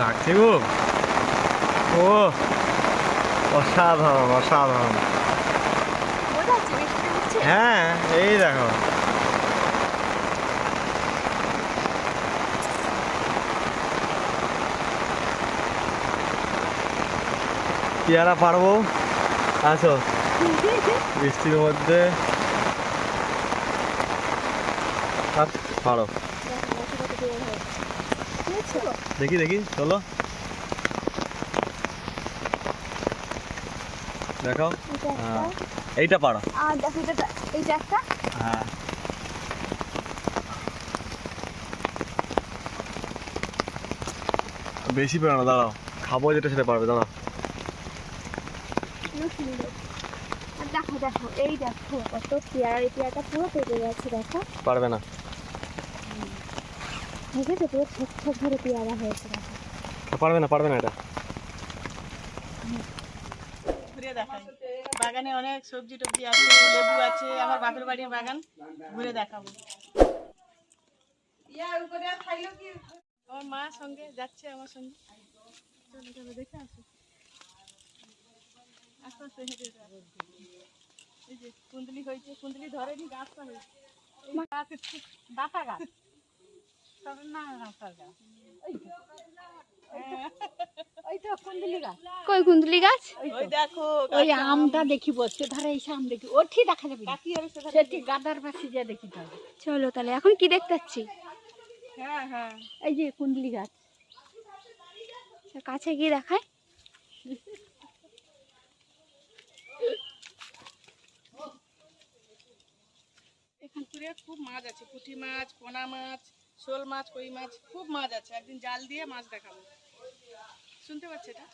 লাগছে গো। ও অসাধারণ অসাধারণ। হ্যাঁ এই দেখো। পেয়ারা পারব আসো বৃষ্টির মধ্যে। পারো দেখি দেখি চলো। দেখো হ্যাঁ। এইটা আর দেখো এটা এইটা একটা? হ্যাঁ। বেশি পেরো না দাঁড়াও। খাব যেটা সেটা পারবে দাঁড়াও। দেখো দেখো এই দেখো কত পেয়ারা এই পেয়ারাটা পুরো পেকে গেছে দেখো। পারবে না। দেখেছ পুরো ছোট ছোট ধরে পেয়ারা হয়েছে। পারবে না পারবে না এটা। বাগানে অনেক সবজি টবজি আছে লেবু আছে আমার বাপের বাড়ির বাগান। ঘুরে দেখাবো। আমার মা সঙ্গে যাচ্ছে আমার সঙ্গে। চলো চলো দেখে আসো। আস্তে আস্তে হেঁটে। এই যে কুন্দলি হয়েছে কুন্দলি ধরেনি গাছটা হয়েছে। এই গাছ। কই কুন্দলি গাছ? ওই দেখো ওই আমটা দেখি ধরে এই আম দেখি। ওঠি দেখা যাবে। না। হবে সেটি গাদার পাশে যা দেখি তবে চলো তাহলে এখন কি দেখতে পাচ্ছি হ্যাঁ হ্যাঁ। এই যে কুন্দলি গাছ। কাছে গিয়ে দেখায় খুব মাছ আছে পুঁটি মাছ পোনা মাছ। শোল মাছ কই মাছ খুব মাছ আছে। একদিন জাল দিয়ে মাছ দেখাবো। শুনতে পাচ্ছে এটা?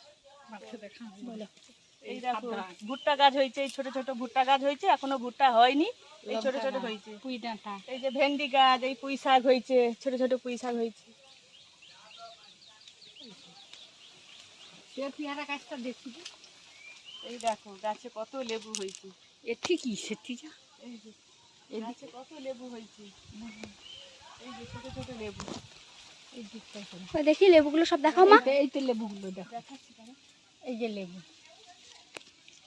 এই দেখো ভুট্টা গাছ হয়েছে এই ছোট ছোট ভুট্টা গাছ হয়েছে এখনও ভুট্টা হয়নি এই ছোট ছোট হয়েছে। পুই ডাঁটা। এই যে ভেন্ডি গাছ এই পুঁই শাক হয়েছে ছোট ছোট পুঁই শাক হয়েছে। পেয়ারা গাছটা দেখি। এই দেখো গাছে কত লেবু হয়েছে। সেটি যা এই যে গাছে কত লেবু হয়েছে। ছোট ছোট লেবু দেখি লেবুগুলো সব দেখাও মা। এই তো- লেবুগুলো দেখো। এই যে লেবু।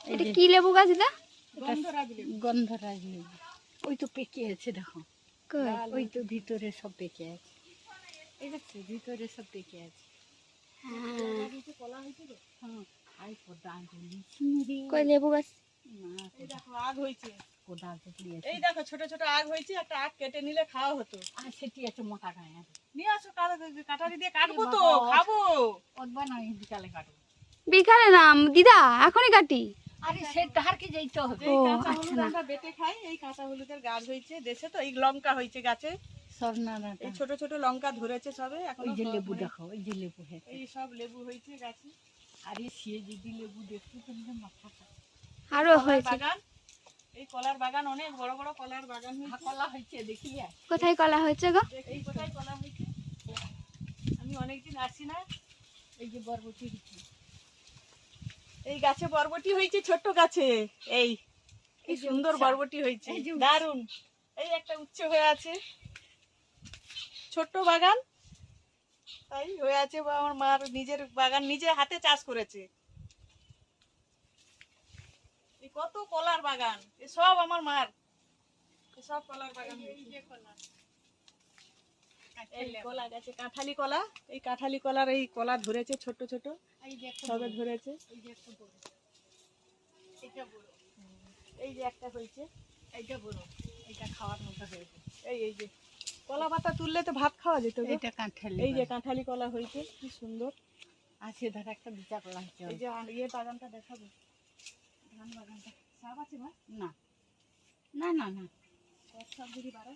এটা কি লেবু গাছ এটা? গন্ধরাজ লেবু। ওই তো পেকে আছে দেখো। কই? ওই তো ভিতরে সব পেকে আছে। এই দেখছ ভিতরে সব পেকে আছে। হ্যাঁ। কই লেবু গাছ? আগ হয়েছে। কোদাল তো এই দেখো ছোট ছোট আগ হয়েছে একটা আগ কেটে নিলে খাওয়া হতো। আর সেটি আছে মোটা গায়ে। নিয়ে আসো কাটারি দিয়ে কাটবো তো খাব। ওদবা নয় বিকালে কাটবো। বিকালে না দিদা এখনই কাটি। আরে সে ধারকে যেতে হবে। এই কাঁচা আচ্ছা হলুদ আমরা বেটে খাই এই কাঁচা হলুদের গাছ হয়েছে দেশে তো এই লঙ্কা হয়েছে গাছে। স্বর্ণারাটা এই ছোট ছোট লঙ্কা ধরেছে সবে এখন ওই যে লেবু দেখো ওই যে লেবু হয়েছে। এই সব লেবু হয়েছে গাছে। আরে সে যদি লেবু দেখতো তাহলে মাথাটা আরও হয়েছে। বাগান এই কলার বাগান অনেক বড় বড় কলার বাগান কলা হয়েছে দেখি কোথায় কলা হয়েছে গো? এই কোথায় কলা হয়েছে? আমি অনেকদিন আসি না। এই যে বরবটি হয়েছে। এই গাছে বরবটি হয়েছে ছোট্ট গাছে। এই কি সুন্দর বরবটি হয়েছে। এই যে দারুণ এই একটা উচ্চ হয়ে আছে। ছোট্ট বাগান। তাই হয়ে আছে বা আমার মার নিজের বাগান নিজে হাতে চাষ করেছে। এই কত কলার বাগান এ সব আমার মার। সব কলার বাগান এই কলা। গাছে কাঁঠালি কলা। এই কাঁঠালি কলার এই কলা ধরেছে ছোট ছোট যে সবে ধরেছে। এই একটা হয়েছে। এইটা বড়। খাওয়ার মতো হয়েছে এই এই যে। কলা পাতা তুললে তো ভাত খাওয়া যেত গো। এটা কাঁঠালি এই যে কাঁঠালি কলা হয়েছে কি সুন্দর। আছে ধারে একটা বিচা কলা হয়েছে এই যে ইয়ে বাগানটা দেখাবো। ধান বাগানটা সাপ আছে মা না। না না না। সব সব দিদি বাড়া।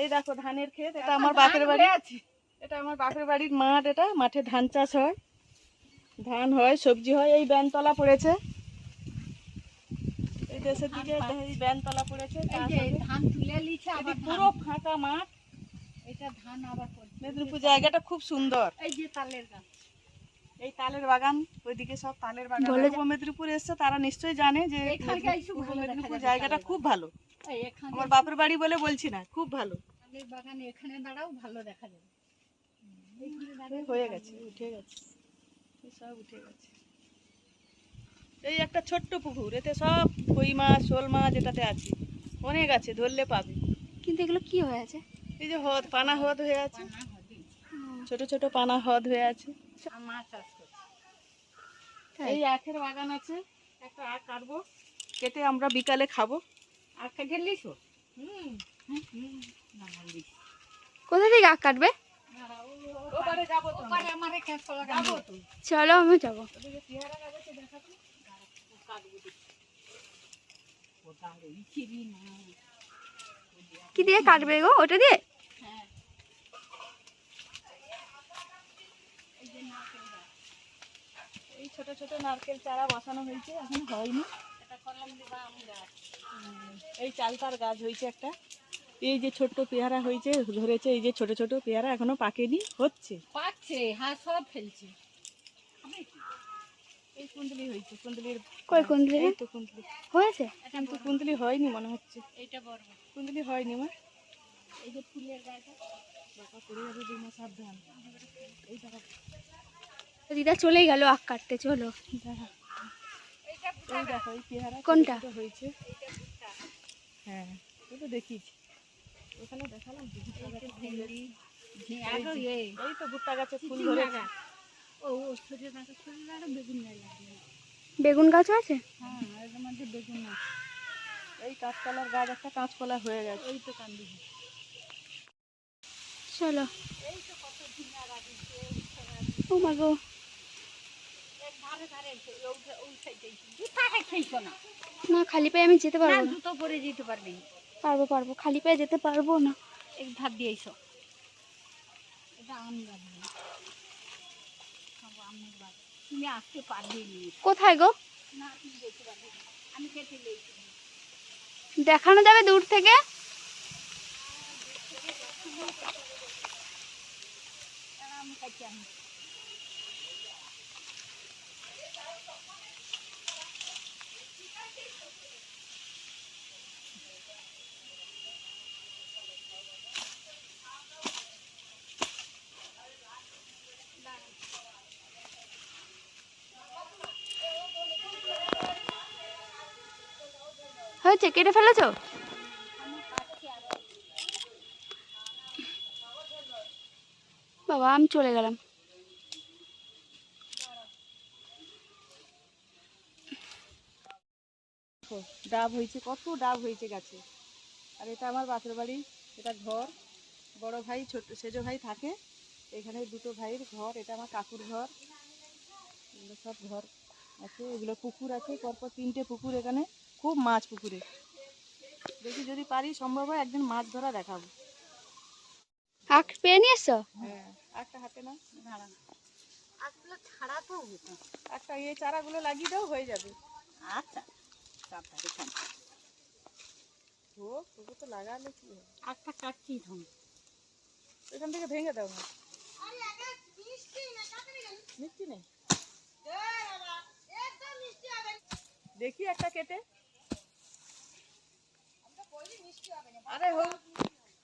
এই দেখো ধানের ক্ষেত এটা আমার বাপের বাড়ি। আছে। এটা আমার বাপের বাড়ির মাঠ এটা মাঠে ধান চাষ হয়। ধান হয় সবজি হয় এই ব্যানতলা পড়েছে। এই দেশের দিকে এই ব্যানতলা পড়েছে ধান তুলে লিছে আবার পুরো পুরো ফাঁকা মাঠ। এটা ধান আবার মেদিনীপুর জায়গাটা খুব সুন্দর। এই যে তালের গাছ। এই তালের বাগান ওইদিকে সব তালের বাগান। পূর্ব মেদিনীপুর এসছে তারা নিশ্চয়ই জানে যে পূর্ব মেদিনীপুর জায়গাটা খুব ভালো। আমার বাপের বাড়ি বলে বলছি না খুব ভালো। তালের বাগানে এখানে দাঁড়াও ভালো দেখা যাবে। এই হয়ে গেছে উঠে গেছে। এই সব উঠে গেছে। এই একটা ছোট্ট পুকুর এতে সব কই মাছ শোল মাছ এটাতে আছে। অনেক আছে ধরলে পাবে। কিন্তু এগুলো কি হয়ে আছে? এই যে হদ পানা হদ হয়ে আছে। ছোট ছোট পানা হদ হয়ে আছে। মাছ চাষ করছে এই আখের বাগান আছে একটা আখ কাটবো কেটে আমরা বিকালে খাব। কেটে হুম। কোথা থেকে আখ কাটবে? চলো আমি যাব। কি দিয়ে কাটবে গো ওটা দিয়ে? এই ছোট ছোট নারকেল চারা বসানো হয়েছে এখন হয়নি। এই চালতার গাছ হয়েছে একটা। এই যে ছোট্ট পেয়ারা হয়েছে ধরেছে এই যে ছোট ছোট পেয়ারা এখনও পাকেনি হচ্ছে। পাচ্ছে হ্যাঁ সব ফেলছে। এই কুন্দলি হয়েছে কুন্দলির কই কুন্দলি? এই তো কুন্দলি। হয়েছে? কিন্তু কুন্দলি হয়নি মনে হচ্ছে। এইটা বড়। কুন্দলি হয়নি মা। এই যে ফুলের গাছ দিদা চলেই গেল আখ কাটতে চলো। কোনটা? হয়েছে। হ্যাঁ তো ওখানে দেখালাম। আগে এই তো ভুট্টা গাছে ফুল ও বেগুন গাছ বেগুন গাছও আছে? হ্যাঁ এর মধ্যে বেগুন আছে এই কাঁচকলার গাছ একটা কাঁচকলা হয়ে গেছে। ওই তো কান্দি চলো। ও মা গো। ধারে ধারে ওই সাইডে জুতাকে খেয়েছো না, খালি পায়ে আমি যেতে পারব না। পরে যেতে পারবি, পারব। পারব খালি পায়ে যেতে পারব না। এক ধার দিয়ে এসো কোথায় গো? না দেখানো যাবে দূর থেকে? আমি কাটছি আমি হয়েছে কেটে ফেলেছো? বাবা আমি চলে গেলাম। দেখো, ডাব হয়েছে কত ডাব হয়েছে গাছে। আর এটা আমার বাপের বাড়ি এটা ঘর। বড় ভাই ছোট সেজো ভাই থাকে। এখানে দুটো ভাইয়ের ঘর এটা আমার কাকুর ঘর। এগুলো সব ঘর আছে এগুলো পুকুর আছে পরপর তিনটে পুকুর এখানে খুব মাছ পুকুরে। দেখি যদি পারি সম্ভব হয় একদিন মাছ ধরা দেখাবো। আখ পেয়ে নিয়ে এসছো হ্যাঁ। একটা হাতে না দাঁড়ান ছাড়া তো একটা এই চারাগুলো লাগিয়ে দাও হয়ে যাবে। আচ্ছা তাড়াতাড়ি খান ও তবু তো লাগালে কি হবে? একটা কাটছি ধন এখান থেকে ভেঙে দাও না। মিষ্টি নেই দেখি একটা কেটে। আরে হোক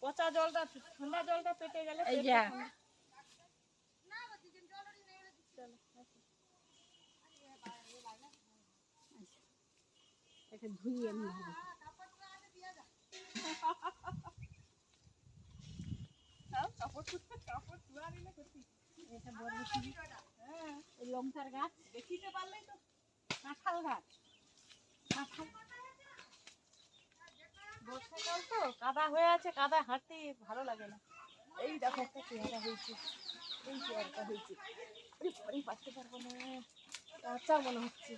পচা জলটা ঠান্ডা জলটা পেটে গেলে এই যা। ঠান্ডা। এটা ধুই আমি ভালো দাও, কাপড় তুলে- কাপড় ধোয়া নিলে করছি। এটা বড় শুধু হ্যাঁ, এই লঙ্কার গাছ। দেখিতে পারলেই তো। কাঁঠাল গাছ। কাঁঠাল। বর্ষাকাল তো কাদা হয়ে আছে কাদা হাঁটতে ভালো লাগে না। এই দেখো একটা পেয়ারা হয়েছে। এই পেয়ারাটা হয়েছে। পারতে পারব না। কাঁচা মনে হচ্ছে?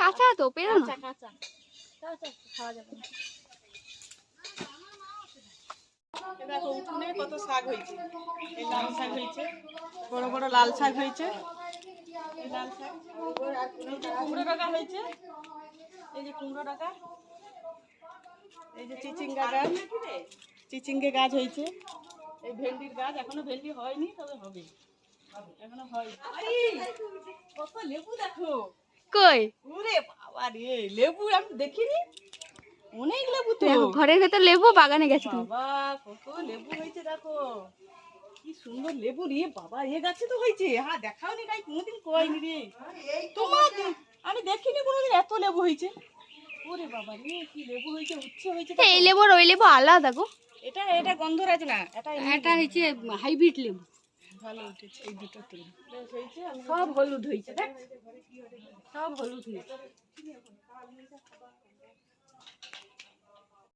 কাঁচা তো পেরো না। কাঁচা কাঁচা। কাঁচা খাওয়া যাবে না। দেখো উঠোনে কত শাক হয়েছে। এই লাল শাক হয়েছে বড় বড় লাল শাক হয়েছে। লাল শাক। কুমড়ো ডাকা হয়েছে। এই যে কুমড়ো ডাকা এই যে চিচিঙ্গা গাছ। চিচিঙ্গে গাছ হয়েছে। এই ভেন্ডির গাছ এখনও ভেন্ডি হয়নি তবে হবে। এখনও হয়। কত লেবু দেখো। কই? ওরে বাবা রে লেবু আমি দেখিনি। অনেক লেবু তো। ঘরের ভেতর লেবু বাগানে গেছে বাবা কত লেবু হয়েছে দেখো। কি সুন্দর লেবু রে বাবা এ গাছে তো হয়েছে। হ্যাঁ দেখাও নি গাই কোনোদিন কয়নি রে। তোমার আমি দেখিনি কোনোদিন এত লেবু হয়েছে। ওরে বাবা রে কি লেবু হয়েছে উচ্ছে হয়েছে। এই লেবু ওই লেবু আলাদা গো। এটা এটা গন্ধরাজ না এটা এটা হচ্ছে হাইব্রিড লেবু। ভালো উঠেছে এই দুটো তুলে বেশ সব হলুদ হয়েছে দেখ। সব হলুদ হয়েছে।